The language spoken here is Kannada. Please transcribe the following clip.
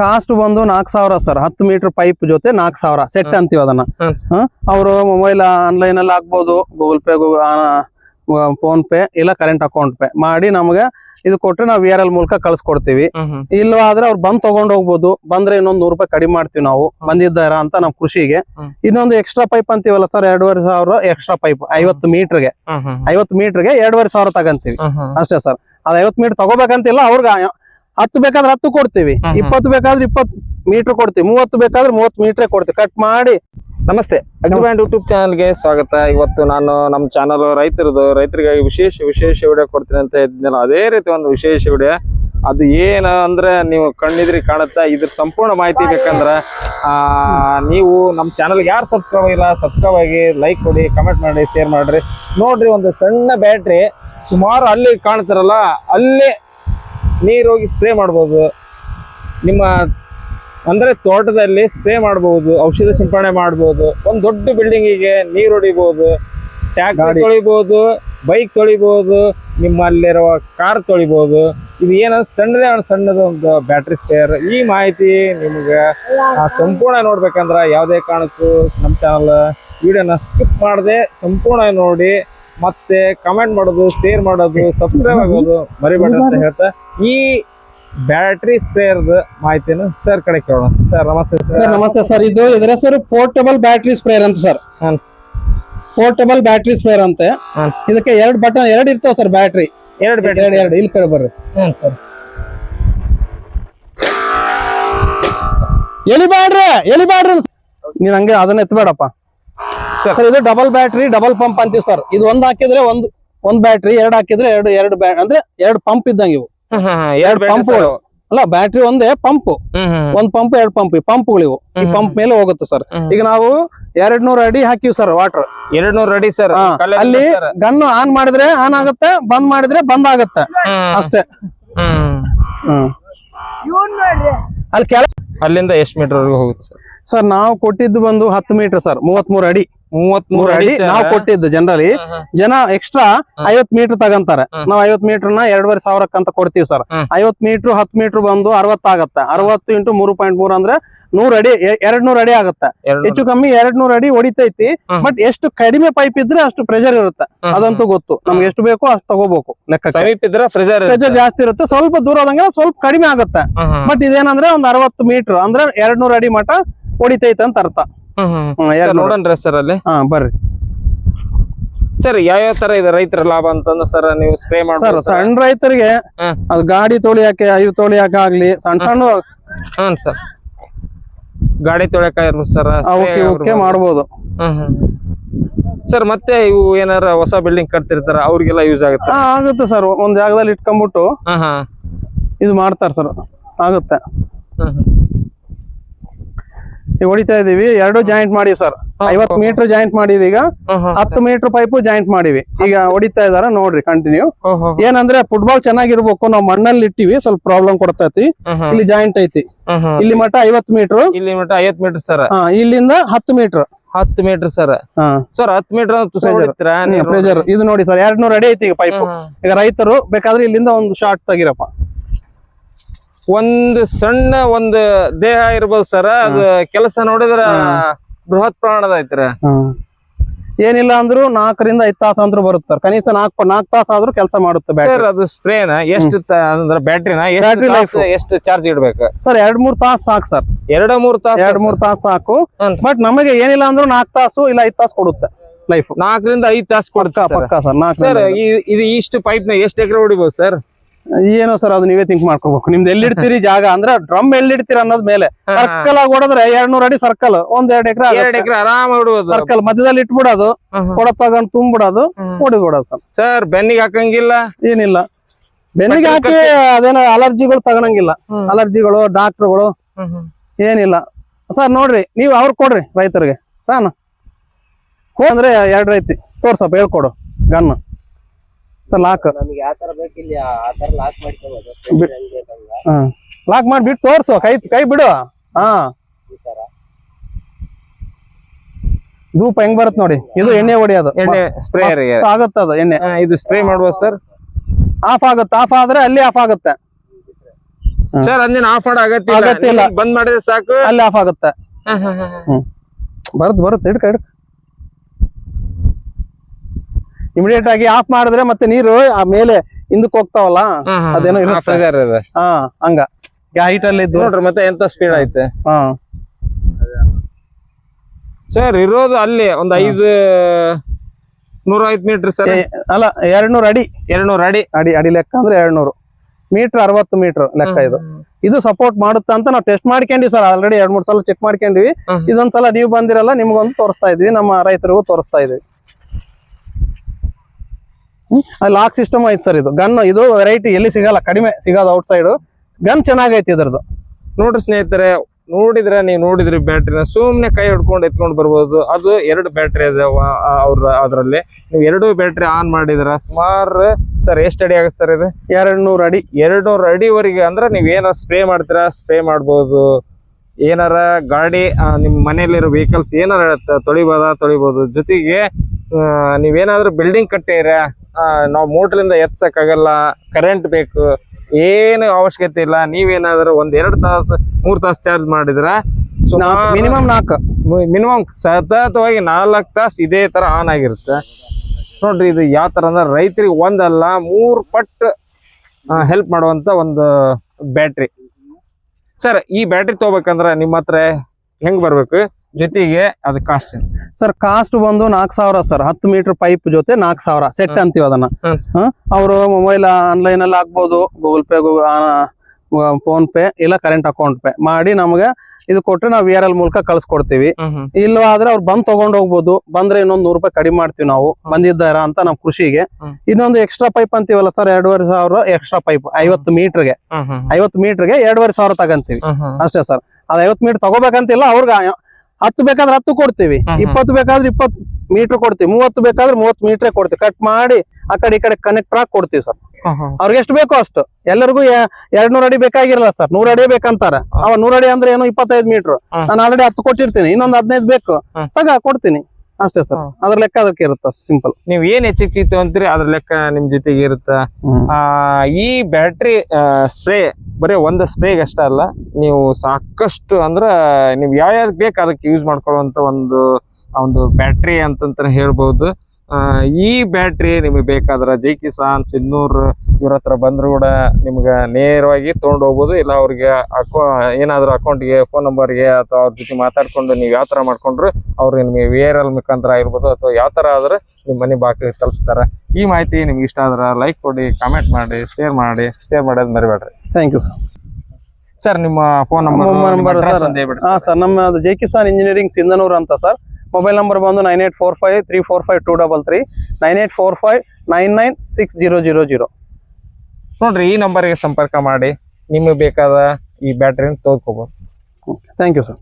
ಕಾಸ್ಟ್ ಬಂದು ನಾಲ್ಕು ಸಾವಿರ ಸರ್. ಹತ್ತು ಮೀಟರ್ ಪೈಪ್ ಜೊತೆ ನಾಲ್ಕು ಸಾವಿರ. ಸೆಟ್ ಅಂತೀವಿ ಅದನ್ನ. ಅವರು ಮೊಬೈಲ್ ಆನ್ಲೈನ್ ಅಲ್ಲಿ ಹಾಕ್ಬೋದು ಗೂಗಲ್ ಪೇ ಫೋನ್ ಪೇ ಇಲ್ಲ ಕರೆಂಟ್ ಅಕೌಂಟ್ ಪೇ ಮಾಡಿ ನಮಗೆ ಇದು ಕೊಟ್ರೆ ನಾವು ವಿ ಆರ್ ಎಲ್ ಮೂಲಕ ಕಳ್ಸಿಕೊಡ್ತೀವಿ. ಇಲ್ಲ ಆದ್ರೆ ಇಲ್ಲಾದ್ರೆ ಅವ್ರು ಬಂದ್ ತಗೊಂಡ್ ಹೋಗ್ಬೋದು. ಬಂದ್ರೆ ಇನ್ನೊಂದ್ ನೂರು ರೂಪಾಯಿ ಕಡಿಮೆ ಮಾಡ್ತೀವಿ ನಾವು. ಬಂದಿದ್ದಾರ ಅಂತ ನಮ್ ಕೃಷಿಗೆ. ಇನ್ನೊಂದು ಎಕ್ಸ್ಟ್ರಾ ಪೈಪ್ ಅಂತೀವಲ್ಲ ಸರ್ ಎರಡೂವರೆ ಸಾವಿರ ಎಕ್ಸ್ಟ್ರಾ ಪೈಪ್ ಐವತ್ತು ಮೀಟರ್ಗೆ ಐವತ್ತು ಮೀಟರ್ಗೆ ಎರಡೂವರೆ ಸಾವಿರ ತಗಂತೀವಿ. ಅಷ್ಟೇ ಸರ್. ಅದ್ ಐವತ್ತು ಮೀಟರ್ ತಗೋಬೇಕಂತಿಲ್ಲ ಅವ್ರಿಗೆ ಹತ್ತು ಬೇಕಾದ್ರೆ ಹತ್ತು ಕೊಡ್ತೀವಿ. ಇಪ್ಪತ್ತು ಬೇಕಾದ್ರೆ ಇಪ್ಪತ್ತು ಮೀಟರ್ ಕೊಡ್ತೀವಿ ಮೂವತ್ತು ಬೇಕಾದ್ರೆ ಮೂವತ್ತು ಮೀಟರ್ ಕೊಡ್ತೀವಿ. ಕಟ್ ಮಾಡಿ. ನಮಸ್ತೆ. ಅಗ್ರಿಬ್ಯಾಂಡ್ ಯೂಟ್ಯೂಬ್ ಚಾನಲ್ಗೆ ಸ್ವಾಗತ. ಇವತ್ತು ನಾನು ನಮ್ಮ ಚಾನಲ್ ರೈತರದು ರೈತರಿಗಾಗಿ ವಿಶೇಷ ವಿಶೇಷ ವಿಡಿಯೋ ಕೊಡ್ತೀನಿ ಅಂತ ಇದ್ನಲ್ಲ ಅದೇ ರೀತಿ ಒಂದು ವಿಶೇಷ ವಿಡಿಯೋ ಅದು ಏನು ಅಂದ್ರೆ ನೀವು ಕಣ್ಣಿದ್ರಿ ಕಾಣುತ್ತಾ ಇದ್ರ ಸಂಪೂರ್ಣ ಮಾಹಿತಿ ಬೇಕಂದ್ರೆ ಆ, ನೀವು ನಮ್ಮ ಚಾನಲ್ಗೆ ಯಾರು ಸಬ್ಸ್ಕ್ರೈಬ್ ಆಗಿಲ್ಲ ಸಬ್ಸ್ಕ್ರೈಬ್ ಆಗಿ ಲೈಕ್ ಕೊಡಿ ಕಮೆಂಟ್ ಮಾಡಿ ಶೇರ್ ಮಾಡ್ರಿ. ನೋಡ್ರಿ ಒಂದು ಸಣ್ಣ ಬ್ಯಾಟ್ರಿ ಸುಮಾರು ಅಲ್ಲಿ ಕಾಣ್ತಿರಲ್ಲ ಅಲ್ಲೇ ನೀರು ಹೋಗಿ ಸ್ಪ್ರೇ ಮಾಡ್ಬೋದು. ನಿಮ್ಮ ಅಂದರೆ ತೋಟದಲ್ಲಿ ಸ್ಪ್ರೇ ಮಾಡ್ಬೋದು ಔಷಧ ಸಿಂಪಡಣೆ ಮಾಡ್ಬೋದು ಒಂದು ದೊಡ್ಡ ಬಿಲ್ಡಿಂಗಿಗೆ ನೀರು ಹೊಡಿಬೋದು ಟ್ಯಾಕ್ಟರ್ ತೊಳಿಬೋದು ಬೈಕ್ ತೊಳಿಬೋದು ನಿಮ್ಮಲ್ಲಿರುವ ಕಾರ್ ತೊಳಿಬೋದು. ಇದು ಏನಂದ್ರೆ ಸಣ್ಣದೇ ಒಂದು ಸಣ್ಣದ ಒಂದು ಬ್ಯಾಟ್ರಿ ಸ್ಪೇರ್ ಈ ಮಾಹಿತಿ ನಿಮ್ಗೆ ಆ, ಸಂಪೂರ್ಣ ನೋಡ್ಬೇಕಂದ್ರೆ ಯಾವುದೇ ಕಾರಣಕ್ಕೂ ನಮ್ಮ ಚಾನಲ್ ವಿಡಿಯೋನ ಸ್ಕಿಪ್ ಮಾಡದೆ ಸಂಪೂರ್ಣ ನೋಡಿ. ಮತ್ತೆ ಕಮೆಂಟ್ ಮಾಡೋದು ಶೇರ್ ಮಾಡೋದು ಸಬ್ಸ್ಕ್ರೈಬ್ ಆಗೋದು ಮರಿಬೇಡ ಅಂತ ಹೇಳ್ತಾ ಈ ಬ್ಯಾಟ್ರಿ ಸ್ಪೇರ್ ಮಾಹಿತಿಯನ್ನು ಸರ್ ಕಡೆ ಕೇಳೋಣ. ಸರ್ ನಮಸ್ತೆ ಸರ್ ಸರ್ ನಮಸ್ತೆ ಸರ್ ಇದು ಇದರ ಹೆಸರು ಪೋರ್ಟಬಲ್ ಬ್ಯಾಟ್ರಿ ಸ್ಪ್ರೇಯರ್ ಅಂತ ಸರ್ ಪೋರ್ಟಬಲ್ ಬ್ಯಾಟ್ರಿ ಸ್ಪ್ರೇಯರ್ ಅಂತೆ. ಇದಕ್ಕೆ ಎರಡು ಬಟನ್ ಎರಡು ಇರ್ತಾವ ಸರ್ ಬ್ಯಾಟ್ರಿ ಎರಡು ಬ್ಯಾಟ್ರಿ ಎರಡು ಎರಡು. ಇಲ್ಲಿ ಕಡೆ ಬರ್ರಿ. ಹಾಂ ಸರ್ ಎಲಿ ಬ್ಯಾಡ್ರಿ ಎಲಿ ಬ್ಯಾಡ್ರಿ ನೀನ್ ಹಂಗೆ ಅದನ್ನ ಎತ್ತಬೇಡಪ್ಪ ಸರ್ ಇದು ಡಬಲ್ ಬ್ಯಾಟ್ರಿ ಡಬಲ್ ಪಂಪ್ ಅಂತೀವಿ ಸರ್ ಇದು ಒಂದ್ ಹಾಕಿದ್ರೆ ಒಂದು ಒಂದ್ ಬ್ಯಾಟ್ರಿ ಎರಡು ಹಾಕಿದ್ರೆ ಎರಡು ಎರಡು ಅಂದ್ರೆ ಎರಡು ಪಂಪ್ ಇದ್ದಂಗೆ ಇವು. ಎರಡು ಪಂಪ್ ಅಲ್ಲ ಬ್ಯಾಟ್ರಿ ಒಂದೇ ಪಂಪ್ ಒಂದ್ ಪಂಪ್ ಎರಡು ಪಂಪ್ ಈ ಪಂಪ್ಗಳು ಇವು. ಈ ಪಂಪ್ ಮೇಲೆ ಹೋಗುತ್ತೆ ಸರ್ ಈಗ ನಾವು ಎರಡ್ ನೂರ ಅಡಿ ಹಾಕಿವಿ ಸರ್ ವಾಟರ್ ಎರಡ್ ನೂರ ಅಡಿ ಸರ್ ಅಲ್ಲಿ ಗನ್ ಆನ್ ಮಾಡಿದ್ರೆ ಆನ್ ಆಗುತ್ತೆ ಬಂದ್ ಮಾಡಿದ್ರೆ ಬಂದ್ ಆಗುತ್ತೆ. ಅಷ್ಟೇ. ಹ್ಮ್. ಅಲ್ಲಿ ಕೆಳ ಅಲ್ಲಿಂದ ಎಷ್ಟ್ ಮೀಟರ್ ಹೋಗುತ್ತೆ ಸರ್ ಸರ್ ನಾವು ಕೊಟ್ಟಿದ್ದು ಬಂದು ಹತ್ತು ಮೀಟರ್ ಸರ್ ಮೂವತ್ ಮೂರ್ ಅಡಿ. ಮೂವತ್ ಮೂರ್ ಅಡಿ ನಾವು ಕೊಟ್ಟಿದ್ದು ಜನರಲಿ ಜನ ಎಕ್ಸ್ಟ್ರಾ ಐವತ್ ಮೀಟರ್ ತಗಂತಾರೆ. ನಾವ್ ಐವತ್ ಮೀಟರ್ನ ಎರಡುವರೆ ಸಾವಿರಕ್ಕಂತ ಕೊಡ್ತೀವಿ ಸರ್. ಐವತ್ ಮೀಟರ್ ಹತ್ ಮೀಟರ್ ಬಂದು ಅರವತ್ ಆಗತ್ತೆ. ಅರವತ್ತು ಇಂಟು ಮೂರು ಪಾಯಿಂಟ್ ಮೂರ್ ಅಂದ್ರೆ ನೂರ್ ಅಡಿ ಎರಡ್ ನೂರ್ ಅಡಿ ಆಗತ್ತೆ. ಹೆಚ್ಚು ಕಮ್ಮಿ ಎರಡ್ ನೂರ್ ಅಡಿ ಹೊಡಿತೈತಿ ಬಟ್ ಎಷ್ಟು ಕಡಿಮೆ ಪೈಪ್ ಇದ್ರೆ ಅಷ್ಟು ಪ್ರೆಷರ್ ಇರುತ್ತೆ. ಅದಂತೂ ಗೊತ್ತು. ನಮ್ಗೆ ಎಷ್ಟು ಬೇಕೋ ಅಷ್ಟು ತಗೋಬೇಕು ಲೆಕ್ಕ ಪ್ರೆಷರ್ ಜಾಸ್ತಿ ಇರುತ್ತೆ. ಸ್ವಲ್ಪ ದೂರ ಆದಂಗೆ ಸ್ವಲ್ಪ ಕಡಿಮೆ ಆಗುತ್ತೆ. ಬಟ್ ಇದೇನಂದ್ರೆ ಒಂದ್ ಅರವತ್ತು ಮೀಟರ್ ಅಂದ್ರೆ ಎರಡ್ ನೂರ್ ಅಡಿ ಮಟ ಹೊಡಿತೈತೆ ಅಂತ ಅರ್ಥ. ನೋಡನ್ರಿ ಸರ್ ಅಲ್ಲಿ. ಹಾ ಬರ್ರಿ. ಸರ್ ಯಾವ ತರ ಇದೆ ರೈತರ ಲಾಭ ಅಂತಂದ್ರೆ ಸರ್ ನೀವು ಸ್ಪ್ರೇ ಮಾಡಿ ಸರ್ ಸಣ್ಣ ರೈತರಿಗೆ. ಅದು ಗಾಡಿ ತೊಳಿಯಾಕೆ ಐದು ತೊಳಿಯಾಕ ಆಗ್ಲಿ ಸಣ್ಣ ಸಣ್ಣ ಹ್ಮ್ ಸರ್. ಗಾಡಿ ತೊಳಿಯಾಕ ಇರ್ಬೋದು ಸರ್ ಓಕೆ ಮಾಡಬಹುದು ಮಾಡ್ಬೋದು. ಸರ್ ಮತ್ತೆ ಇವು ಏನಾರ ಹೊಸ ಬಿಲ್ಡಿಂಗ್ ಕಟ್ತಿರ್ತಾರ? ಅವ್ರಿಗೆಲ್ಲ ಯೂಸ್ ಆಗುತ್ತೆ. ಹಾ ಆಗುತ್ತೆ ಸರ್. ಒಂದ್ ಜಾಗದಲ್ಲಿ ಇಟ್ಕೊಂಡ್ಬಿಟ್ಟು ಹಾ ಹಾ. ಇದು ಮಾಡ್ತಾರ ಸರ್. ಆಗುತ್ತೆ. ಈಗ ಹೊಡಿತಾ ಇದೀವಿ. ಎರಡು ಜಾಯಿಂಟ್ ಮಾಡಿವಿ ಸರ್ ಐವತ್ ಮೀಟರ್ ಜಾಯಿಂಟ್ ಮಾಡಿವಿ ಈಗ. ಹತ್ತು ಮೀಟರ್ ಪೈಪ್ ಜಾಯಿಂಟ್ ಮಾಡಿವಿ. ಈಗ ಹೊಡಿತಾ ಇದಾರ ನೋಡ್ರಿ ಕಂಟಿನ್ಯೂ. ಏನಂದ್ರೆ ಫುಟ್ಬಾಲ್ ಚೆನ್ನಾಗಿರ್ಬೇಕು ನಾವು ಮಣ್ಣಲ್ಲಿ ಇಟ್ಟಿವಿ ಸ್ವಲ್ಪ ಪ್ರಾಬ್ಲಮ್ ಕೊಡ್ತೈತಿ. ಇಲ್ಲಿ ಜಾಯಿಂಟ್ ಐತಿ. ಇಲ್ಲಿ ಮಟ್ಟ ಐವತ್ ಮೀಟರ್ ಇಲ್ಲಿ ಮಟ್ಟ ಐವತ್ ಮೀಟರ್ ಸರ್ ಇಲ್ಲಿಂದ ಹತ್ತು ಮೀಟರ್ ಹತ್ತು ಮೀಟರ್ ಸರ್ ಸರ್ ಹತ್ತು ಮೀಟರ್ ಇದು ನೋಡಿ ಸರ್ ಎರಡ್ ನೂರ ಅಡಿ ಐತಿ ಈಗ ಪೈಪ್. ಈಗ ರೈತರು ಬೇಕಾದ್ರೆ ಇಲ್ಲಿಂದ ಒಂದು ಶಾರ್ಟ್ ತೆಗಿರಪ್ಪ. ಒಂದು ಸಣ್ಣ ಒಂದು ದೇಹ ಇರ್ಬೋದು ಸರ್ ಅದು ಕೆಲಸ ನೋಡಿದ್ರ ಬೃಹತ್ ಪ್ರಮಾಣದ ಐತ್ರ ಏನಿಲ್ಲ ಅಂದ್ರು ನಾಲ್ಕರಿಂದ ಐದ್ ತಾಸ ಅಂದ್ರೂ ಬರುತ್ತೆ ಕನಿಷ್ಠ ನಾಲ್ಕು ನಾಲ್ಕು ತಾಸ ಆದ್ರೂ ಕೆಲಸ ಮಾಡುತ್ತೆ ಸರ್ ಅದು ಸ್ಪ್ರೇನ ಎಷ್ಟು ಅಂದ್ರೆ ಬ್ಯಾಟ್ರಿನ ಎಷ್ಟು ಚಾರ್ಜ್ ಇಡ್ಬೇಕು? ಸರ್ ಎರಡ್ ಮೂರ್ ತಾಸು ಸಾಕು ಸರ್ ಎರಡು ಮೂರ್ ತಾಸು ಎರಡ್ ಮೂರ್ ತಾಸ್ ಸಾಕು. ಬಟ್ ನಮಗೆ ಏನಿಲ್ಲ ಅಂದ್ರೂ ನಾಲ್ಕು ತಾಸು ಇಲ್ಲ ಐದ್ ತಾಸು ಕೊಡುತ್ತೆ ಲೈಫ್ ನಾಲ್ಕರಿಂದ ಐದ್ ತಾಸು ಕೊಡುತ್ತೆ ಸರ್ ಪಕ್ಕ ಸರ್ ನಾಲ್ಕು ಸರ್ ಇದು ಇಷ್ಟು ಪೈಪ್ನ ಎಷ್ಟು ಎಕರೆ ಹೊಡಿಬೋದು ಸರ್ ಏನೋ ಸರ್ ಅದು ನೀವೇ ಥಿಂಕ್ ಮಾಡ್ಕೋಬೇಕು. ನಿಮ್ದು ಎಲ್ಲಿಡ್ತೀರಿ ಜಾಗ ಅಂದ್ರೆ ಡ್ರಮ್ ಎಲ್ಲಿಡ್ತೀರ ಅನ್ನೋದ್ ಮೇಲೆ. ಸರ್ಕಲ್ ಆಗಿ ಹೊಡೆದ್ರೆ ಎರಡ್ ನೂರ್ ಅಡಿ ಸರ್ಕಲ್ ಒಂದ್ ಎರಡ್ ಎಕರೆ ಎರಡು ಎಕರೆ ಆರಾಮ ಹೊಡ್ಬೋದು ಸರ್ಕಲ್ ಮಧ್ಯದಲ್ಲಿ ಇಟ್ಬಿಡೋದು ಕೊಡ ತಗೊಂಡ್ ತುಂಬಿಡೋದು ಹೊಡಿದ್ಬಿಡೋದು ಸರ್. ಸರ್ ಬೆನ್ನಿಗೆ ಹಾಕಂಗಿಲ್ಲ? ಏನಿಲ್ಲ. ಬೆನ್ನಿಗೆ ಹಾಕಿ ಅದೇನೋ ಅಲರ್ಜಿಗಳು ತಗೊಳಂಗಿಲ್ಲ. ಅಲರ್ಜಿಗಳು ಡಾಕ್ಟರ್ಗಳು ಏನಿಲ್ಲ. ಸರ್ ನೋಡ್ರಿ ನೀವು ಅವ್ರು ಕೊಡ್ರಿ ರೈತರಿಗೆ. ರಾನ ಅಂದ್ರೆ ಎರಡ್ ರೈತಿ ತೋರ್ಸಪ್ಪ ಹೇಳ್ಕೊಡು ಗನ್ ಸರ್ ಲಾಕ್ ನಮ್ಗೆ ಯಾವ ತರ ಬೇಕಿಲ್ಲ ಆ ತರ ಲಾಕ್ ಮಾಡ್ಕೋಬಹುದು ಹಾ. ಲಾಕ್ ಮಾಡ್ಬಿಟ್ಟು ತೋರ್ಸು ಕೈ ಕೈ ಬಿಡು. ಹಾ. ಈ ತರ. ಧೂಪ ಹೆಂಗ್ ಬರುತ್ತೆ ನೋಡಿ. ಇದು ಎಣ್ಣೆ ಹೊಡಿಯೋದು. ಎಣ್ಣೆ ಸ್ಪ್ರೇಯರ್ ಅದು ಎಣ್ಣೆ. ಇದು ಸ್ಪ್ರೇ ಮಾಡ್ಬೋದು ಸರ್. ಆಫ್ ಆಗುತ್ತೆ ಆಫ್ ಆದ್ರೆ ಅಲ್ಲಿ ಆಫ್ ಆಗುತ್ತೆ. ಸರ್ ಅಂದಿನ ಆಫ್ ಮಾಡೋ ಅಗತ್ಯ ಅಗತ್ಯ ಇಲ್ಲ ಇಲ್ಲ. ಬಂದ್ ಮಾಡಿದ್ರೆ ಸಾಕು. ಅಲ್ಲಿ ಆಫ್ ಆಗುತ್ತೆ. ಹ, ಹ, ಹ, ಹ. ಬರುತ್ತೆ ಬರುತ್ತೆ ಹಿಡ್ಕ ಹಿಡ್ಕ ಇಮಿಡಿಯೇಟ್ ಆಗಿ ಆಫ್ ಮಾಡಿದ್ರೆ ಮತ್ತೆ ನೀರು ಆ ಮೇಲೆ ಹಿಂದಕ್ಕೆ ಹೋಗ್ತಾವಲ್ಲ. ಅದೇನೋ ಇರುತ್ತೆ. ಇದೆ ಹಾ ಹಂಗ. ಹೈಟ್ ಅಲ್ಲಿ ಇದ್ದು ನೋಡ್ರಿ ಮತ್ತೆ ಎಂತ ಸ್ಪೀಡ್ ಐತೆ? ಹಾ. ಸರ್ ಇರೋದು ಅಲ್ಲಿ ಒಂದ್ ಐದು ನೂರ ಐದು ಮೀಟರ್ ಸರ್ ಅಲ್ಲ ಎರಡ್ ನೂರ್ ಅಡಿ. ಎರಡ್ನೂರ ಅಡಿ. ಅಡಿ ಅಡಿ ಲೆಕ್ಕ ಅಂದ್ರೆ ಎರಡ್ ನೂರು ಮೀಟರ್ ಅರವತ್ತು ಮೀಟರ್ ಲೆಕ್ಕ ಇದು. ಇದು ಸಪೋರ್ಟ್ ಮಾಡುತ್ತ ಅಂತ ನಾವು ಟೆಸ್ಟ್ ಮಾಡ್ಕೊಂಡಿವಿ ಸರ್ ಆಲ್ರೆಡಿ ಎರಡ್ ಮೂರ್ ಸಲ ಚೆಕ್ ಮಾಡ್ಕೊಂಡಿವಿ. ಇದೊಂದ್ಸಲ ನೀವು ಬಂದಿರಲ್ಲ ನಿಮ್ಗೊಂದು ತೋರಿಸ್ತಾ ಇದ್ವಿ. ನಮ್ಮ ರೈತರಿಗೂ ತೋರಿಸ್ತಾ ಇದ್ವಿ. ಲಾಕ್ ಸಿಸ್ಟಮ್ ಐತೆ ಸರ್ ಇದು. ಗನ್ ಇದು ವೆರೈಟಿ ಎಲ್ಲಿ ಸಿಗಲ್ಲ ಕಡಿಮೆ ಸಿಗೋದು ಔಟ್ ಸೈಡ್ ಗನ್ ಚೆನ್ನಾಗೈತಿ ಇದ್ರದ್ದು. ನೋಡ್ರಿ ಸ್ನೇಹಿತರೆ ನೋಡಿದ್ರೆ ನೀವು ನೋಡಿದ್ರಿ ಬ್ಯಾಟ್ರಿನ ಸುಮ್ಮನೆ ಕೈ ಹಿಡ್ಕೊಂಡು ಎತ್ಕೊಂಡು ಬರ್ಬೋದು. ಅದು ಎರಡು ಬ್ಯಾಟ್ರಿ ಅದಾವ ಅವ್ರ ಅದರಲ್ಲಿ. ನೀವು ಎರಡು ಬ್ಯಾಟ್ರಿ ಆನ್ ಮಾಡಿದ್ರ ಸುಮಾರು ಸರ್ ಎಷ್ಟು ಅಡಿ ಆಗುತ್ತೆ ಸರ್ ಇದು? ಎರಡ್ ನೂರು ಅಡಿ. ಎರಡು ನೂರು ಅಡಿವರೆಗೆ ಅಂದ್ರೆ ನೀವು ಏನಾರ ಸ್ಪ್ರೇ ಮಾಡ್ತೀರಾ? ಸ್ಪ್ರೇ ಮಾಡ್ಬೋದು. ಏನಾರ ಗಾಡಿ ನಿಮ್ಮ ನಿಮ್ ಮನೆಯಲ್ಲಿರೋ ವೆಹಿಕಲ್ಸ್ ಏನಾರ ತೊಳಿಬೋದಾ? ತೊಳಿಬೋದ. ಜೊತೆಗೆ ನೀವೇನಾದ್ರೂ ಬಿಲ್ಡಿಂಗ್ ಕಟ್ಟಿರ ನಾವು ಮೋಟ್ರಿಂದ ಎತ್ಸಕ್ಕಾಗಲ್ಲ ಕರೆಂಟ್ ಬೇಕು ಏನು ಅವಶ್ಯಕತೆ ಇಲ್ಲ. ನೀವೇನಾದ್ರೂ ಒಂದ್ ಎರಡು ತಾಸು ಮೂರ್ ತಾಸು ಚಾರ್ಜ್ ಮಾಡಿದ್ರ? ಮಿನಿಮಮ್ ನಾಲ್ಕು ಮಿನಿಮಮ್ ಸತತವಾಗಿ ನಾಲ್ಕು ತಾಸು ಇದೇ ತರ ಆನ್ ಆಗಿರುತ್ತೆ. ನೋಡ್ರಿ ಇದು ಯಾವ ತರ ಅಂದ್ರೆ ರೈತರಿಗೆ ಒಂದಲ್ಲ ಮೂರು ಪಟ್ಟು ಹೆಲ್ಪ್ ಮಾಡುವಂತ ಒಂದು ಬ್ಯಾಟ್ರಿ ಸರ್ ಈ ಬ್ಯಾಟ್ರಿ ತಗೋಬೇಕಂದ್ರ ನಿಮ್ಮ ಹತ್ರ ಹೆಂಗ್ ಬರ್ಬೇಕು? ಜೊತೆಗೆ ಅದು ಕಾಸ್ಟ್ ಸರ್ ಕಾಸ್ಟ್ ಬಂದು ನಾಲ್ಕು ಸಾವಿರ ಸರ್ ಹತ್ತು ಮೀಟರ್ ಪೈಪ್ ಜೊತೆ ನಾಲ್ಕು ಸಾವಿರ. ಸೆಟ್ ಅಂತೀವಿ ಅದನ್ನ. ಅವರು ಮೊಬೈಲ್ ಆನ್ಲೈನ್ ಅಲ್ಲಿ ಹಾಕ್ಬೋದು ಗೂಗಲ್ ಪೇ ಫೋನ್ ಪೇ ಇಲ್ಲ ಕರೆಂಟ್ ಅಕೌಂಟ್ ಪೇ ಮಾಡಿ ನಮ್ಗೆ ಇದು ಕೊಟ್ರೆ ನಾವು ವಿ ಆರ್ ಎಲ್ ಮೂಲಕ ಕಳ್ಸಿಕೊಡ್ತೀವಿ. ಇಲ್ಲವಾದ್ರೆ ಅವ್ರು ಬಂದ್ ತಗೊಂಡ್ ಹೋಗ್ಬೋದು. ಬಂದ್ರೆ ಇನ್ನೊಂದ್ ನೂರು ರೂಪಾಯಿ ಕಡಿಮೆ ಮಾಡ್ತೀವಿ ನಾವು. ಬಂದಿದ್ದಾರ ಅಂತ ನಮ್ ಕೃಷಿಗೆ. ಇನ್ನೊಂದು ಎಕ್ಸ್ಟ್ರಾ ಪೈಪ್ ಅಂತೀವಲ್ಲ ಸರ್ ಎರಡೂವರೆ ಸಾವಿರ ಎಕ್ಸ್ಟ್ರಾ ಪೈಪ್ ಐವತ್ತು ಮೀಟರ್ಗೆ ಐವತ್ತು ಮೀಟರ್ಗೆ ಎರಡೂವರೆ ಸಾವಿರ ತಗಂತೀವಿ. ಅಷ್ಟೇ ಸರ್ ಅದ್ ಐವತ್ ಮೀಟರ್ ತಗೋಬೇಕಂತಿಲ್ಲ ಅವ್ರಿಗೆ ಹತ್ತು ಬೇಕಾದ್ರೆ ಹತ್ತು ಕೊಡ್ತೀವಿ. ಇಪ್ಪತ್ತು ಬೇಕಾದ್ರೆ ಇಪ್ಪತ್ತು ಮೀಟರ್ ಕೊಡ್ತೀವಿ ಮೂವತ್ತು ಬೇಕಾದ್ರೆ ಮೂವತ್ತು ಮೀಟರ್ ಕೊಡ್ತೀವಿ. ಕಟ್ ಮಾಡಿ ಆ ಕಡೆ ಈ ಕಡೆ ಕನೆಕ್ಟ್ ಆಗಿ ಕೊಡ್ತೀವಿ ಸರ್ ಅವ್ರಿಗೆ ಎಷ್ಟು ಬೇಕೋ ಅಷ್ಟು. ಎಲ್ಲರಿಗೂ ಎರಡ್ ನೂರ್ ಅಡಿ ಬೇಕಾಗಿರಲ್ಲ ಸರ್ ನೂರ ಅಡಿ ಬೇಕಂತಾರ. ಅವ ನೂರ ಅಡಿ ಅಂದ್ರೆ ಏನು ಇಪ್ಪತ್ತೈದು ಮೀಟರ್. ನಾನು ಆಲ್ರೆಡಿ ಹತ್ತು ಕೊಟ್ಟಿರ್ತೀನಿ ಇನ್ನೊಂದು ಹದಿನೈದು ಬೇಕು. ತಗ ಕೊಡ್ತೀನಿ. ಅಷ್ಟೇ ಸರ್. ಅದ್ರ ಲೆಕ್ಕ ಅದಕ್ಕೆ ಇರುತ್ತೆ ಸಿಂಪಲ್ ನೀವು ಏನ್ ಹೆಚ್ಚಿತ್ತು ಅಂತೀರಿ ಅದ್ರ ಲೆಕ್ಕ ನಿಮ್ ಜೊತೆಗೆ ಇರುತ್ತ? ಆ ಈ ಬ್ಯಾಟ್ರಿ ಸ್ಪ್ರೇ ಬರೀ ಒಂದ್ ಸ್ಪ್ರೇಗೆ ಅಷ್ಟೇ ಅಲ್ಲ ನೀವು ಸಾಕಷ್ಟು ಅಂದ್ರ ನೀವ್ ಯಾವ್ಯಾವ್ದು ಬೇಕು ಅದಕ್ಕೆ ಯೂಸ್ ಮಾಡ್ಕೊಳ್ಳುವಂತ ಒಂದು ಒಂದು ಬ್ಯಾಟ್ರಿ ಅಂತಂತ ಹೇಳ್ಬಹುದು ಈ ಬ್ಯಾಟ್ರಿ ನಿಮಗೆ ಬೇಕಾದ್ರೆ ಜೈ ಕಿಸಾನ್ ಸಿನ್ನೂರ್ ಇವ್ರ ಹತ್ರ ಬಂದ್ರು ಕೂಡ ನಿಮ್ಗೆ ನೇರವಾಗಿ ತಗೊಂಡ್ ಹೋಗ್ಬೋದು. ಇಲ್ಲ ಅವ್ರಿಗೆ ಅಕೌ ಏನಾದ್ರು ಅಕೌಂಟ್ಗೆ ಫೋನ್ ನಂಬರ್ಗೆ ಅಥವಾ ಅವ್ರ ಜೊತೆ ಮಾತಾಡ್ಕೊಂಡು ನೀವು ಯಾವ ತರ ಮಾಡ್ಕೊಂಡ್ರು ಅವ್ರು ನಿಮಗೆ ವಿ ಆರ್ ಎಲ್ ಮುಖಾಂತರ ಆಗಿರ್ಬೋದು ಅಥವಾ ಯಾವ ತರ ಆದ್ರೆ ನಿಮ್ಮ ಮನೆ ಬಾಕಿ ತಲುಪಿಸ್ತಾರೆ. ಈ ಮಾಹಿತಿ ನಿಮ್ಗೆ ಇಷ್ಟ ಆದ್ರೆ ಲೈಕ್ ಕೊಡಿ ಕಾಮೆಂಟ್ ಮಾಡಿ ಶೇರ್ ಮಾಡಿ ಶೇರ್ ಮಾಡೋದು ಮರಿಬೇಡ್ರಿ. ಥ್ಯಾಂಕ್ ಯು ಸರ್ ಸರ್ ನಿಮ್ಮ ಫೋನ್ ನಂಬರ್ ನಂಬರ್ ಸರ್ ನಮ್ಮ ಜೈ ಕಿಸಾನ್ ಇಂಜಿನಿಯರಿಂಗ್ ಸಿಂಧನೂರು ಅಂತ ಸರ್ ಮೊಬೈಲ್ ನಂಬರ್ ಬಂದು nine eight four five three four five two double three nine eight four five nine nine six zero zero zero ನೋಡ್ರಿ ಈ ನಂಬರ್ಗೆ ಸಂಪರ್ಕ ಮಾಡಿ. ನಿಮಗೆ ಬೇಕಾದ ಈ ಬ್ಯಾಟ್ರಿನ ಓಕೆ ಥ್ಯಾಂಕ್ ಯು ಸರ್